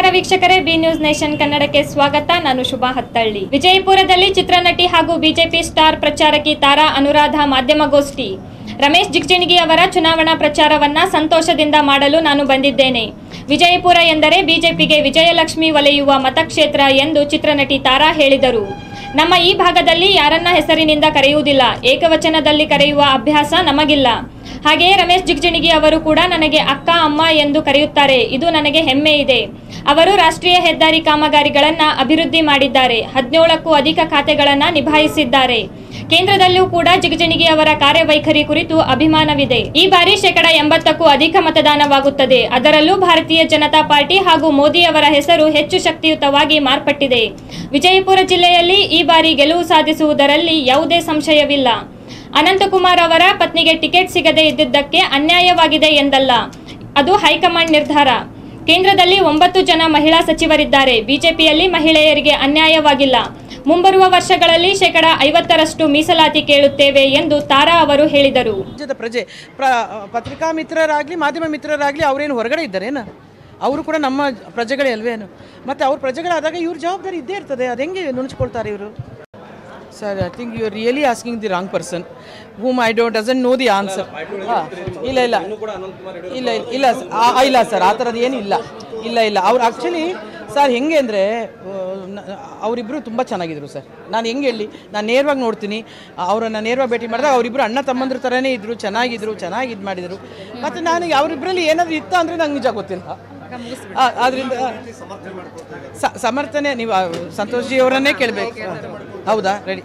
ನಮಸ್ಕಾರ ವೀಕ್ಷಕರೇ B news nation ಕನ್ನಡಕ್ಕೆ ಸ್ವಾಗತ. ನಾನು ಶುಭಾ ಹತ್ತಳ್ಳಿ. ವಿಜಯಪುರದಲ್ಲಿ ಚಿತ್ರನಟಿ ಹಾಗೂ ಬಿಜೆಪಿ ಸ್ಟಾರ್ ಪ್ರಚಾರಕಿ ತಾರಾ ಅನುರಾಧ ಮಾಧ್ಯಮಗೋಷ್ಠಿ. ರಮೇಶ್ ಜಿಗಜಿಣಗಿ ಅವರ ಚುನಾವಣಾ ಪ್ರಚಾರವನ್ನ ಸಂತೋಷದಿಂದ ಮಾಡಲು ನಾನು ಬಂದಿದ್ದೇನೆ. ವಿಜಯಪುರ ಎಂದರೆ ಬಿಜೆಪಿಗೆ ವಿಜಯಲಕ್ಷ್ಮಿ ಒಲೆಯುವ ಮತಕ್ಷೇತ್ರ ಎಂದು ಚಿತ್ರನಟಿ ತಾರಾ ಹೇಳಿದರು. ನಮ್ಮ ಈ ಭಾಗದಲ್ಲಿ ಯಾರನ್ನ ಹೆಸರಿನಿಂದ ಕರೆಯುವುದಿಲ್ಲ, ಏಕವಚನದಲ್ಲಿ ಕರೆಯುವ ಅಭ್ಯಾಸ ನಮಗಿಲ್ಲ. ಹಾಗೆಯೇ ರಮೇಶ್ ಜಿಗ್ಜಿಣಿಗಿ ಅವರು ಕೂಡ ನನಗೆ ಅಕ್ಕ, ಅಮ್ಮ ಎಂದು ಕರೆಯುತ್ತಾರೆ. ಇದು ನನಗೆ ಹೆಮ್ಮೆ ಇದೆ. ಅವರು ರಾಷ್ಟ್ರೀಯ ಹೆದ್ದಾರಿ ಕಾಮಗಾರಿಗಳನ್ನ ಅಭಿವೃದ್ಧಿ ಮಾಡಿದ್ದಾರೆ. ಹದಿನೇಳಕ್ಕೂ ಅಧಿಕ ಖಾತೆಗಳನ್ನು ನಿಭಾಯಿಸಿದ್ದಾರೆ. ಕೇಂದ್ರದಲ್ಲೂ ಕೂಡ ಜಿಗಜಿಣಗಿ ಅವರ ಕಾರ್ಯವೈಖರಿ ಕುರಿತು ಅಭಿಮಾನವಿದೆ. ಈ ಬಾರಿ ಶೇಕಡ ಎಂಬತ್ತಕ್ಕೂ ಅಧಿಕ ಮತದಾನವಾಗುತ್ತದೆ. ಅದರಲ್ಲೂ ಭಾರತೀಯ ಜನತಾ ಪಾರ್ಟಿ ಹಾಗೂ ಮೋದಿ ಅವರ ಹೆಸರು ಹೆಚ್ಚು ಶಕ್ತಿಯುತವಾಗಿ ಮಾರ್ಪಟ್ಟಿದೆ. ವಿಜಯಪುರ ಜಿಲ್ಲೆಯಲ್ಲಿ ಈ ಬಾರಿ ಗೆಲುವು ಸಾಧಿಸುವುದರಲ್ಲಿ ಯಾವುದೇ ಸಂಶಯವಿಲ್ಲ. ಅನಂತಕುಮಾರ್ ಅವರ ಪತ್ನಿಗೆ ಟಿಕೆಟ್ ಸಿಗದೇ ಇದ್ದಿದ್ದಕ್ಕೆ ಅನ್ಯಾಯವಾಗಿದೆ ಎಂದಲ್ಲ. ಅದು ಹೈಕಮಾಂಡ್ ನಿರ್ಧಾರ. ಕೇಂದ್ರದಲ್ಲಿ ಒಂಬತ್ತು ಜನ ಮಹಿಳಾ ಸಚಿವರಿದ್ದಾರೆ. ಬಿಜೆಪಿಯಲ್ಲಿ ಮಹಿಳೆಯರಿಗೆ ಅನ್ಯಾಯವಾಗಿಲ್ಲ. ಮುಂಬರುವ ವರ್ಷಗಳಲ್ಲಿ ಶೇಕಡ ಐವತ್ತರಷ್ಟು ಮೀಸಲಾತಿ ಕೇಳುತ್ತೇವೆ ಎಂದು ತಾರಾ ಅವರು ಹೇಳಿದರು. ರಾಜ್ಯದ ಪ್ರಜೆ, ಪ್ರ, ಪತ್ರಿಕಾ ಮಿತ್ರರಾಗಲಿ, ಮಾಧ್ಯಮ ಮಿತ್ರರಾಗಲಿ ಅವರೇನು ಹೊರಗಡೆ ಇದ್ದಾರೇನು? ಅವರು ಕೂಡ ನಮ್ಮ ಪ್ರಜೆಗಳೇ ಅಲ್ವೇನು? ಮತ್ತು ಅವ್ರ ಪ್ರಜೆಗಳಾದಾಗ ಇವ್ರ ಜವಾಬ್ದಾರಿ ಇದ್ದೇ ಇರ್ತದೆ. ಅದು ಹೆಂಗೆ ನುಣುಚ್ಕೊಳ್ತಾರೆ ಇವರು? Sir I think you are really asking the wrong person whom I don't doesn't know the answer ಹಾಂ ಇಲ್ಲ ಇಲ್ಲ ಇಲ್ಲ ಇಲ್ಲ ಸರ್ ಆ- ಆ, ಇಲ್ಲ ಸರ್ ಆ ಥರದ್ದು ಏನು ಇಲ್ಲ. ಇಲ್ಲ ಇಲ್ಲ ಅವ್ರು ಆ್ಯಕ್ಚುಲಿ ಸರ್ ಹೆಂಗೆ ಅಂದರೆ ಅವರಿಬ್ಬರು ತುಂಬ ಚೆನ್ನಾಗಿದ್ರು ಸರ್ ನಾನು ಹೆಂಗೆ ಹೇಳಿ ನಾನು ನೇರವಾಗಿ ನೋಡ್ತೀನಿ. ಅವರನ್ನು ನೇರವಾಗಿ ಭೇಟಿ ಮಾಡಿದಾಗ ಅವರಿಬ್ಬರು ಅಣ್ಣ ತಮ್ಮಂದ್ರ ಥರನೇ ಇದ್ದರು ಚೆನ್ನಾಗಿದ್ರು ಚೆನ್ನಾಗಿ ಇದು ಮಾಡಿದರು. ಮತ್ತು ನಾನು ಅವರಿಬ್ಬರಲ್ಲಿ ಏನಾದರೂ ಇತ್ತ ಅಂದರೆ ನಂಗೆ ನಿಜ ಗೊತ್ತಿಲ್ಲ. ಆದ್ದರಿಂದ ಸಮರ್ಥನೆ ನೀವು ಸಂತೋಷ್ ಜಿ ಅವರನ್ನೇ ಕೇಳಬೇಕು. ಹೌದಾ? ರೆಡಿ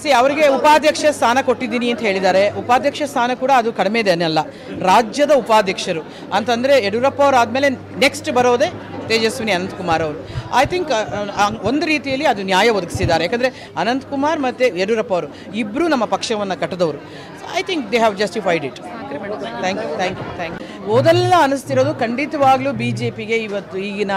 ಸಿ ಅವರಿಗೆ ಉಪಾಧ್ಯಕ್ಷ ಸ್ಥಾನ ಕೊಟ್ಟಿದ್ದೀನಿ ಅಂತ ಹೇಳಿದ್ದಾರೆ. ಉಪಾಧ್ಯಕ್ಷ ಸ್ಥಾನ ಕೂಡ ಅದು ಕಡಿಮೆ ಅಲ್ಲ ರಾಜ್ಯದ ಉಪಾಧ್ಯಕ್ಷರು. ಅಂತಂದರೆ ಯಡಿಯೂರಪ್ಪ ಅವರು ಆದಮೇಲೆ ನೆಕ್ಸ್ಟ್ ಬರೋದೇ ತೇಜಸ್ವಿನಿ ಅನಂತಕುಮಾರ್ ಅವರು. ಐ ಥಿಂಕ್ ಒಂದು ರೀತಿಯಲ್ಲಿ ಅದು ನ್ಯಾಯ ಒದಗಿಸಿದ್ದಾರೆ. ಯಾಕಂದರೆ ಅನಂತಕುಮಾರ್ ಮತ್ತು ಯಡಿಯೂರಪ್ಪ ಅವರು ಇಬ್ಬರು ನಮ್ಮ ಪಕ್ಷವನ್ನು ಕಟ್ಟದವರು. I think they have justified it thank you thank you thank you ಓದೆಲ್ಲ ಅನಿಸ್ತಿರೋದು ಖಂಡಿತವಾಗ್ಲೂ ಬಿ ಜೆ ಪಿಗೆ ಇವತ್ತು ಈಗಿನ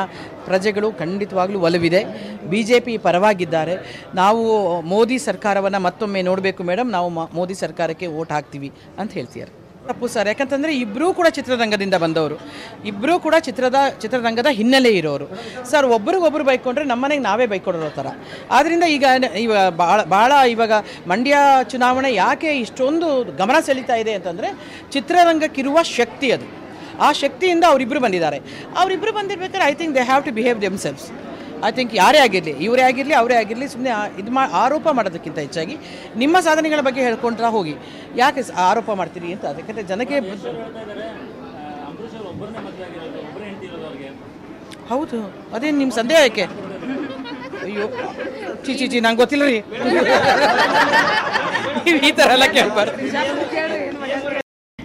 ಪ್ರಜೆಗಳು ಖಂಡಿತವಾಗ್ಲೂ ಒಲವಿದೆ. ಬಿ ಜೆ ಪಿ ಪರವಾಗಿದ್ದಾರೆ. ನಾವು ಮೋದಿ ಸರ್ಕಾರವನ್ನು ಮತ್ತೊಮ್ಮೆ ನೋಡಬೇಕು ಮೇಡಮ್ ನಾವು ಮೋದಿ ಸರ್ಕಾರಕ್ಕೆ ಓಟ್ ಹಾಕ್ತೀವಿ ಅಂತ ಹೇಳ್ತಿದ್ದಾರೆ. ತಪ್ಪು ಸರ್, ಯಾಕಂತಂದರೆ ಇಬ್ಬರೂ ಕೂಡ ಚಿತ್ರರಂಗದಿಂದ ಬಂದವರು. ಇಬ್ಬರೂ ಕೂಡ ಚಿತ್ರದ, ಚಿತ್ರರಂಗದ ಹಿನ್ನೆಲೆ ಇರೋರು. ಸರ್, ಒಬ್ರಿಗೊಬ್ರು ಬೈಕೊಂಡ್ರೆ ನಮ್ಮನೆಗೆ ನಾವೇ ಬೈಕೊಡೋ ಥರ. ಆದ್ದರಿಂದ ಈಗ ಇವಾಗ ಭಾಳ ಭಾಳ ಇವಾಗ ಮಂಡ್ಯ ಚುನಾವಣೆ ಯಾಕೆ ಇಷ್ಟೊಂದು ಗಮನ ಸೆಳೀತಾ ಇದೆ ಅಂತಂದರೆ ಚಿತ್ರರಂಗಕ್ಕಿರುವ ಶಕ್ತಿ ಅದು. ಆ ಶಕ್ತಿಯಿಂದ ಅವರಿಬ್ಬರು ಬಂದಿದ್ದಾರೆ. ಅವರಿಬ್ಬರು ಬಂದಿರ್ಬೇಕಾದ್ರೆ I think they have to behave themselves I think ಯಾರೇ ಆಗಿರಲಿ ಇವರೇ ಆಗಿರಲಿ ಅವರೇ ಆಗಿರಲಿ ಸುಮ್ಮನೆ ಇದು ಮಾ ಆರೋಪ ಮಾಡೋದಕ್ಕಿಂತ ಹೆಚ್ಚಾಗಿ ನಿಮ್ಮ ಸಾಧನೆಗಳ ಬಗ್ಗೆ ಹೇಳ್ಕೊಂಡ್ರೆ ಹೋಗಿ. ಯಾಕೆ ಸ- ಆರೋಪ ಮಾಡ್ತೀರಿ ಅಂತ ಅದಕ್ಕೆ ಜನಕ್ಕೆ ಹೌದು ಅದೇನು ನಿಮ್ಮ ಸಂದೇಹ ಯಾಕೆ? ಅಯ್ಯೋ ಚಿ ಚಿ ಚಿ ನಂಗೆ ಗೊತ್ತಿಲ್ಲ ರೀ ಈ ಥರ ಎಲ್ಲ ಕೇಳ್ಬಾರ್ದು.